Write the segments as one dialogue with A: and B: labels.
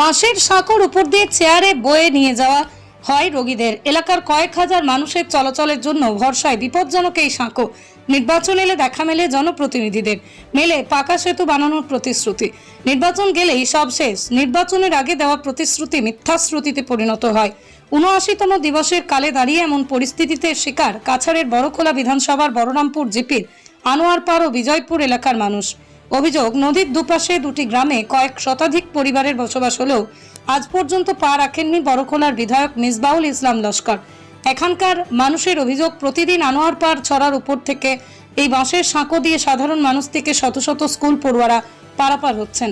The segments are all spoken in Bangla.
A: বাঁশের সাঁকোর উপর দিয়ে চেয়ারে বয়ে নিয়ে যাওয়া হয় রোগীদের। এলাকার কয়েক হাজার মানুষের চলাচলের জন্য ভরসায় বিপজ্জনক এই সাঁকো। নির্বাচন এলে দেখা মেলে জনপ্রতিনিধিদের। মেলে পাকা সেতু বানানোর প্রতিশ্রুতি। নির্বাচন গেলেই সব শেষ। নির্বাচনের আগে দেওয়া প্রতিশ্রুতি মিথ্যাশ্রুতিতে পরিণত হয়। উনআশিতম দিবসের কালে দাঁড়িয়ে এমন পরিস্থিতিতে শিকার কাছাড়ের বড়খোলা বিধানসভার বড়রামপুর জিপির আনোয়ারপাড় ও বিজয়পুর এলাকার মানুষ। অভিযোগ, নদীর দুপাশে দুটি গ্রামে কয়েক শতাধিক পরিবারের বসবাস হলেও আজ পর্যন্ত পা রাখেননি বড়খোলার বিধায়ক মিসবাউল ইসলাম লস্কর। এখানকার মানুষের অভিযোগ, প্রতিদিন আনোয়ার পাড় ছড়ার উপর থেকে এই বাঁশের সাঁকো দিয়ে সাধারণ মানুষ থেকে শত শত স্কুল পড়ুয়ারা পারাপার হচ্ছেন।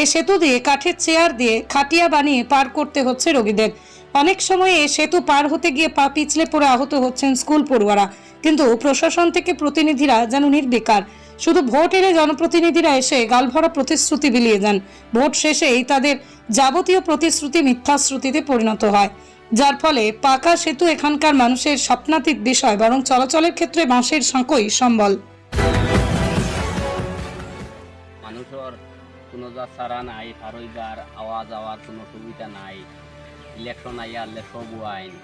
A: এই সেতু দিয়ে কাঠের চেয়ার দিয়ে খাটিয়া বানিয়ে পার করতে হচ্ছে রোগীদের। অনেক সময় এই সেতু পার হতে গিয়ে পা পিছলে পড়ে আহত হচ্ছেন স্কুল পড়ুয়ারা। কিন্তু প্রশাসন থেকে প্রতিনিধিরা যেন নির্বিকার। শুধু ভোট এলে জনপ্রতিনিধিরা এসে গালভরা প্রতিশ্রুতি বিলিয়ে যান ভোট শেষেই তাদের যাবতীয় প্রতিশ্রুতি মিথ্যাশ্রুতিতে পরিণত হয়। যার ফলে পাকা সেতু এখানকার মানুষের স্বপ্নাতীত বিষয়, বরং চলাচলের ক্ষেত্রে বাঁশের সাঁকোই সম্বল।
B: মানুষের যা নাই কোনো নাই। ইলেকশন আইয়া সব আইন।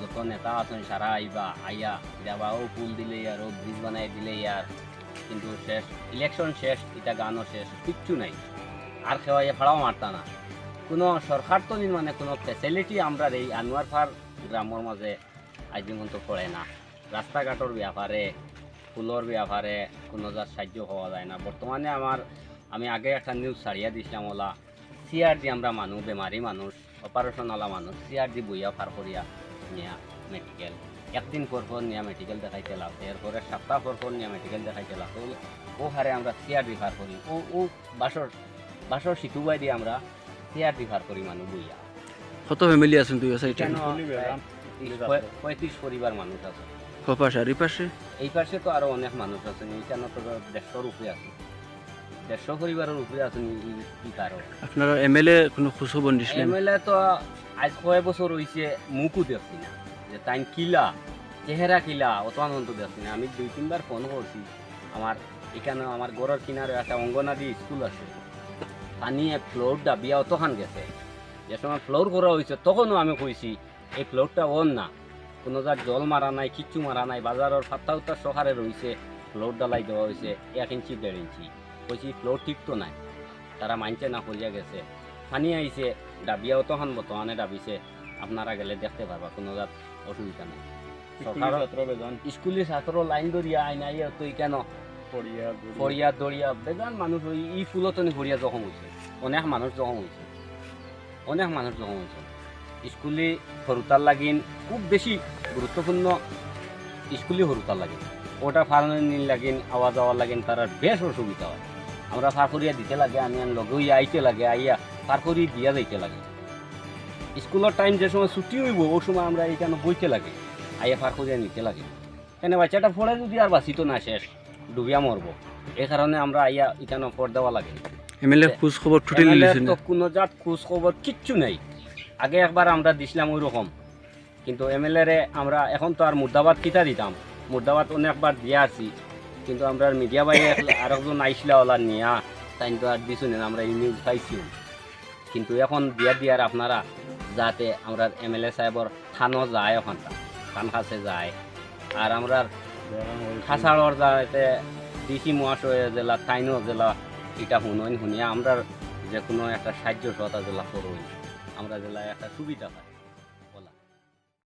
B: যত নেতা আছেন সারা আইবা, আইয়া দেবাও ফুল দিলে আর ব্রিজ বানাই দিলে আর। কিন্তু শেষ ইলেকশন শেষ, এটা গানও শেষ, কিচ্ছু নাই। আর খেওয়াই ভাড়াও মারতা না। কোনো সরকার তো মানে কোনো ফেসিলিটি আমরা এই আনোয়ার ফার গ্রামের মাঝে আজ পর্যন্ত পড়ে না। রাস্তাঘাটর ব্যাপারে, ফুলর ব্যাপারে কোনো যার সাহায্য হওয়া যায় না। বর্তমানে আমার, আমি আগে একটা নিউজ ছাড়িয়া দিছিলাম ওলা সিআরডি আমরা মানুষ বেমারি মানুষ অপারেশনওয়ালা মানুষ সিআরডি বইয়া ফার করিয়া নিয়া মেডিকেল একদিন পর পর নিয়া মেডিকেল দেখাইতে লাগছে এরপরে সপ্তাহ পর পর নিয়া মেডিকেল দেখাইতে লাগছে ও হারে আমরা সিআরডি ফার করি। ও ও বাসর বাসর শিটুবাই দিয়ে আমরা সিআরডি ফার করি মানুষ বইয়া।
C: কত ফ্যামিলি আছেন সাইডে
B: কেন প্রায় পঁয়ত্রিশ পরিবার মানুষ আছে।
C: কপাশ আর এই পাশে?
B: এই পাশে তো আরও অনেক মানুষ আছেন এইখানে তো দেড়শোর উপরে আছে। দেড়শো পরিবারের উপরে আছেন কারও।
C: আপনারা এমএলএ কোনো খোঁজখবর দিছিলেন
B: এমএলএ তো আজ কয় বছর হয়েছে মুখও দেখছি না। যে তাই কিলা, চেহারা কিলা অত আনন্দ দেখছি না। আমি দুই, তিনবার ফোন করছি। আমার এখানে আমার ঘরের কিনারে একটা অঙ্গনাদি স্কুল আছে। পানি ফ্লোর ডাবিয়া অতখান গেছে। যে সময় ফ্লোর করা হয়েছে তখনও আমি কইছি, এই ফ্লোরটা ওর না। কোনো যার জল মারা নাই, কিচ্ছু মারা নাই, বাজারের ফাত্তা উত্তার সহারে রয়েছে ফ্লোর ডালাই দেওয়া হয়েছে এক ইঞ্চি, দেড় ইঞ্চি। কইছি ফ্লোর ঠিক তো নাই। তারা মানছে না করিয়া গেছে। পানি আইছে, ডাবিয়া তখন বর্তমানে ডাবিছে। আপনারা গেলে দেখতে পারবা কোনো যাত অসুবিধা নেই। স্কুলের ছাত্র লাইন ধরিয়া আইন আইয়া তো কেন? ফরিয়া দরিয়া বেজান মানুষ ওই ই ফুলতনি ফরিয়া জখম হয়েছে অনেক মানুষ জখম হয়েছে অনেক মানুষ জখম হয়েছে স্কুলে সরুতার লাগিন খুব বেশি গুরুত্বপূর্ণ স্কুলে সরুতার লাগিন। ওটা ফার্মানি লাগিন আওয়া যাওয়ার লাগিন তার বেশ অসুবিধা হয়। আমরা ফারফরিয়া দিতে লাগে আমি আন লগে হইয়া আইতে লাগে আইয়া ফারফরি দিয়া যাইতে লাগে। স্কুলের টাইম যে সময় ছুটি হইব ওই সময় আমরা এখানে বইতে লাগে। আইয়া ফারফরিয়া নিতে লাগে। কেন বাচ্চাটা পড়ে যদি আর বাঁচিত না শেষ ডুবিয়া মরবো। এই কারণে আমরা আইয়া এখানে পড় দেওয়া লাগে।
C: এমএলএ খোঁজ খবর
B: MLA তো কোনো জাত খোঁজ খবর কিচ্ছু নেই। আগে একবার আমরা দিছিলাম ওই রকম কিন্তু এমএলএ রে আমরা এখন তো আর মুর্দাবাদ কিতা দিতাম? মুর্দাবাদ অনেকবার দিয়া আছি। কিন্তু আমরা মিডিয়া বাইরে আরেকজন আইসলা ওলা নিয়া তাই তো আর দিছু না আমরা এই নিউজ পাইছি কিন্তু এখন দিয়া দিয়ার আপনারা যাতে আমরা এমএলএ সাহেবর থানো যায় ওখানটা। থান কাছে যায়। আর আমরা খাসাড়র যাতে ডিসি মহাশয় জেলা তাইনো জেলা, এটা শুনইন শুনিয়া আমরা যে কোনো একটা সাহায্য সহতা জেলা করুন। আমরা জেলায় একটা সুবিধা পাই।